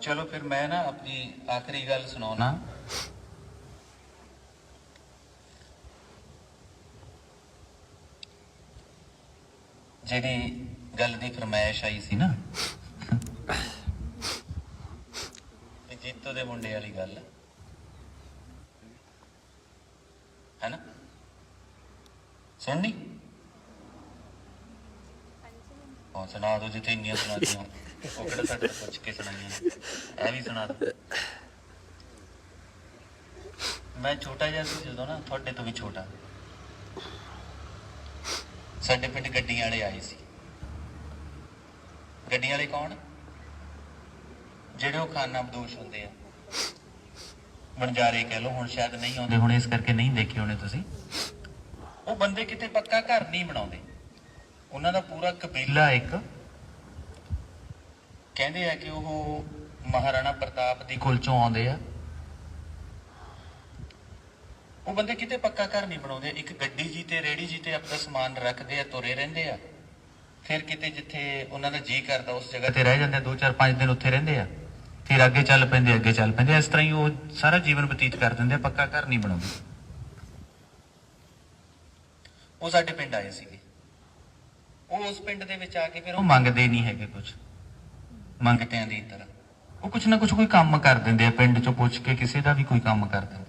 ਚਲੋ ਫਿਰ ਮੈਂ ਨਾ ਆਪਣੀ ਆਖਰੀ ਗੱਲ ਸੁਣਾਉਣਾ। ਜਿਹੜੀ ਗੱਲ ਦੀ ਫਰਮਾਇਸ਼ ਆਈ ਸੀ ਨਾ। ਤੇ ਜੀਤੋ ਦੇ ਮੁੰਡੇ ਵਾਲੀ ਗੱਲ। ਹੈ ਨਾ ਸੁਣਨੀ? ਹਾਂ, ਸੁਣਾ ਦੋ ਜਿੱਥੇ ਇੰਨੀਆਂ ਸੁਣਾਤੀਆਂ। ਉਹ ਕਿਹੜਾ ਸਾਡੇ ਤੋਂ ਪੁੱਛ ਕੇ ਸੁਣਾਈਆਂ ਇਹ ਵੀ ਸੁਣਾ ਦੋ ਮੈਂ ਛੋਟਾ ਜਿਹਾ ਸੀ ਜਦੋਂ ਨਾ, ਤੁਹਾਡੇ ਤੋਂ ਵੀ ਛੋਟਾ। ਸਾਡੇ ਪਿੰਡ ਗੱਡੀਆਂ ਵਾਲੇ ਆਏ ਸੀ। ਗੱਡੀਆਂ ਵਾਲੇ ਕੌਣ? ਜਿਹੜੇ ਉਹ ਖਾਨਾ ਬਦੋਸ਼ ਹੁੰਦੇ ਆ। ਮਨਜਾਰੇ ਕਹਿ ਲੋ ਹੁਣ ਸ਼ਾਇਦ ਨਹੀਂ ਆਉਂਦੇ, ਹੁਣ ਇਸ ਕਰਕੇ ਨਹੀਂ ਦੇਖੇ ਹੋਣੇ ਤੁਸੀਂ। ਉਹ ਬੰਦੇ ਕਿਤੇ ਪੱਕਾ ਘਰ ਨਹੀਂ ਬਣਾਉਂਦੇ। ਉਹਨਾਂ ਦਾ ਪੂਰਾ ਕਬੀਲਾ ਇੱਕ। ਕਹਿੰਦੇ ਆ ਕਿ ਉਹ ਮਹਾਰਾਣਾ ਪ੍ਰਤਾਪ ਦੀ ਕੁਲ ਚੋਂ ਆਉਂਦੇ ਆ। ਉਹ ਬੰਦੇ ਕਿਤੇ ਪੱਕਾ ਘਰ ਨਹੀਂ ਬਣਾਉਂਦੇ। ਇੱਕ ਗੱਡੀ ਜੀ ਤੇ ਰੇੜੀ ਜੀ ਤੇ ਆਪਣਾ ਸਮਾਨ ਰੱਖਦੇ ਆ ਤੁਰੇ ਰਹਿੰਦੇ ਆ। ਫਿਰ ਕਿਤੇ ਜਿੱਥੇ ਉਹਨਾਂ ਦਾ ਜੀ ਕਰਦਾ ਉਸ ਜਗ੍ਹਾ ਤੇ ਰਹਿ ਜਾਂਦੇ ਆ, ਦੋ ਚਾਰ ਪੰਜ ਦਿਨ ਉੱਥੇ ਰਹਿੰਦੇ ਆ। ਫਿਰ ਅੱਗੇ ਚੱਲ ਪੈਂਦੇ ਅੱਗੇ ਚੱਲ ਪੈਂਦੇ। ਇਸ ਤਰ੍ਹਾਂ ਹੀ ਉਹ ਸਾਰਾ ਜੀਵਨ ਬਤੀਤ ਕਰ ਦਿੰਦੇ ਆ ਪੱਕਾ ਘਰ ਨਹੀਂ ਬਣਾਉਂਦੇ। ਉਹ ਸਾਡੇ ਪਿੰਡ ਆਏ ਸੀਗੇ। ਉਹ ਉਸ ਪਿੰਡ ਦੇ ਵਿੱਚ ਆ ਕੇ ਫਿਰ ਉਹ ਮੰਗਦੇ ਨਹੀਂ ਹੈਗੇ ਕੁਝ ਮੰਗਤਿਆਂ ਦੀ ਤਰ੍ਹਾਂ। ਉਹ ਕੁਝ ਨਾ ਕੁਝ ਕੋਈ ਕੰਮ ਕਰ ਦਿੰਦੇ ਆ, ਪਿੰਡ ਚੋਂ ਪੁੱਛ ਕੇ ਕਿਸੇ ਦਾ ਵੀ ਕੋਈ ਕੰਮ ਕਰ ਦਿੰਦੇ।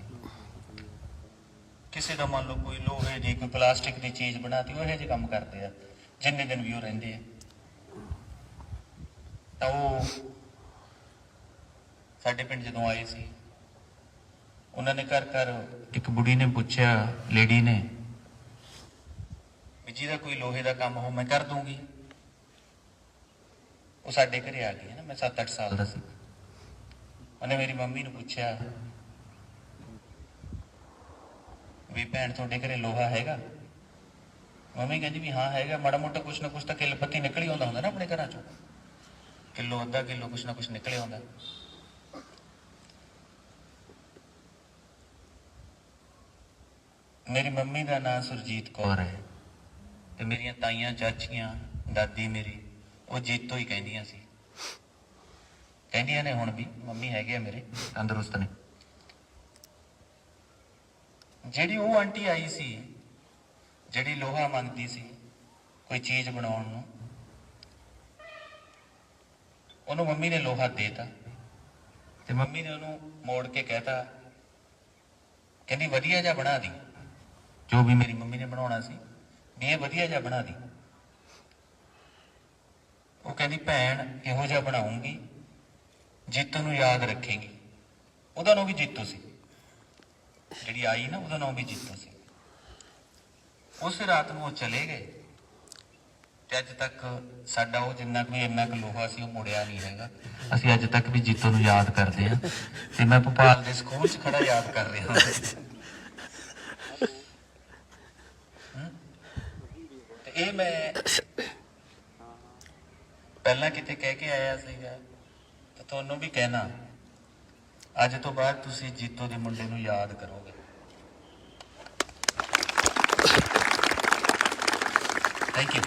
ਕਿਸੇ ਦਾ ਮੰਨ ਲਓ ਕੋਈ ਲੋਹੇ ਦੀ, ਕੋਈ ਪਲਾਸਟਿਕ ਦੀ ਚੀਜ਼ ਬਣਾਤੀ, ਉਹ ਇਹੋ ਜਿਹੇ ਕੰਮ ਕਰਦੇ ਆ, ਜਿੰਨੇ ਦਿਨ ਵੀ ਉਹ ਰਹਿੰਦੇ ਆ। ਤਾਂ ਉਹ ਸਾਡੇ ਪਿੰਡ ਜਦੋਂ ਆਏ ਸੀ, ਉਹਨਾਂ ਨੇ ਘਰ ਘਰ ਇੱਕ ਬੁੜੀ ਨੇ ਪੁੱਛਿਆ, ਲੇਡੀ ਨੇ ਵੀ ਜਿਹਦਾ ਕੋਈ ਲੋਹੇ ਦਾ ਕੰਮ ਹੋ ਮੈਂ ਕਰ ਦੂੰਗੀ। ਉਹ ਸਾਡੇ ਘਰੇ ਆ ਗਈ ਹੈ ਨਾ, ਮੈਂ 7-8 ਸਾਲ ਦਾ ਸੀ। ਉਹਨੇ ਮੇਰੀ ਮੰਮੀ ਨੂੰ ਪੁੱਛਿਆ ਵੀ ਭੈਣ, ਤੁਹਾਡੇ ਘਰੇ ਲੋਹਾ ਹੈਗਾ? ਮੰਮੀ ਕਹਿੰਦੀ ਵੀ ਹਾਂ, ਹੈਗਾ। ਮਾੜਾ ਮੋਟਾ ਕੁਛ ਨਾ ਕੁਛ ਤਾਂ ਕਿੱਲ ਪੱਤੀ ਨਿਕਲ ਆਉਂਦਾ ਹੁੰਦਾ ਨਾ ਆਪਣੇ ਘਰਾਂ ਚੋਂ। ਕਿਲੋ, ਅੱਧਾ ਕਿਲੋ ਕੁਛ ਨਾ ਕੁਛ ਨਿਕਲ ਆਉਂਦਾ। ਮੇਰੀ ਮੰਮੀ ਦਾ ਨਾਮ ਸੁਰਜੀਤ ਕੌਰ ਹੈ। ਤੇ ਮੇਰੀਆਂ ਤਾਈਆਂ, ਚਾਚੀਆਂ, ਦਾਦੀ ਮੇਰੀ, ਉਹ ਜੀਤੋ ਹੀ ਕਹਿੰਦੀਆਂ ਸੀ। ਕਹਿੰਦੀਆਂ ਨੇ ਹੁਣ ਵੀ, ਮੰਮੀ ਹੈਗੇ ਆ ਮੇਰੇ, ਤੰਦਰੁਸਤ ਨੇ। ਜਿਹੜੀ ਉਹ ਆਂਟੀ ਆਈ ਸੀ, ਜਿਹੜੀ ਲੋਹਾ ਮੰਗਦੀ ਸੀ, ਕੋਈ ਚੀਜ਼ ਬਣਾਉਣ ਨੂੰ, ਉਹਨੂੰ ਮੰਮੀ ਨੇ ਲੋਹਾ ਦੇਤਾ। ਤੇ ਮੰਮੀ ਨੇ ਉਹਨੂੰ ਮੋੜ ਕੇ ਕਹਿਤਾ, ਕਹਿੰਦੀ, ਵਧੀਆ ਜਿਹਾ ਬਣਾ ਦੀ, ਜੋ ਵੀ ਮੇਰੀ ਮੰਮੀ ਨੇ ਬਣਾਉਣਾ ਸੀ ਵੀ ਇਹ ਵਧੀਆ ਜਿਹਾ ਬਣਾ ਦੀ। ਉਹ ਕਹਿੰਦੀ, ਭੈਣ, ਇਹੋ ਜਿਹਾ ਬਣਾਉਂਗੀ, ਜੀਤੋ ਨੂੰ ਯਾਦ ਰੱਖੇਗੀ। ਉਹਦਾ ਨਾਮ ਵੀ ਜੀਤੋ ਸੀ। ਜਿਹੜੀ ਆਈ ਨਾ, ਉਹਦਾ ਨਾਮ ਵੀ ਜੀਤੋ ਸੀ। ਉਸੇ ਰਾਤ ਨੂੰ ਉਹ ਚਲੇ ਗਏ ਤੇ ਅੱਜ ਤੱਕ ਸਾਡਾ ਉਹ ਜਿੰਨਾ ਕੁ ਇੰਨਾ ਕੁ ਲੋਹਾ ਸੀ, ਉਹ ਮੁੜਿਆ ਨਹੀਂ ਹੈਗਾ। ਅਸੀਂ ਅੱਜ ਤੱਕ ਵੀ ਜੀਤੋ ਨੂੰ ਯਾਦ ਕਰਦੇ ਹਾਂ। ਤੇ ਮੈਂ ਭੋਪਾਲ ਦੇ ਸਕੂਲ 'ਚ ਖੜਾ ਯਾਦ ਕਰ ਰਿਹਾ ਹਾਂ ਹਮ? ਤੇ ਇਹ ਮੈਂ ਪਹਿਲਾਂ ਕਿਤੇ ਕਹਿ ਕੇ ਆਇਆ ਸੀਗਾ, ਤੇ ਤੁਹਾਨੂੰ ਵੀ ਕਹਿਣਾ, ਅੱਜ ਤੋਂ ਬਾਅਦ ਤੁਸੀਂ ਜੀਤੋ ਦੇ ਮੁੰਡੇ ਨੂੰ ਯਾਦ ਕਰੋਗੇ। Thank you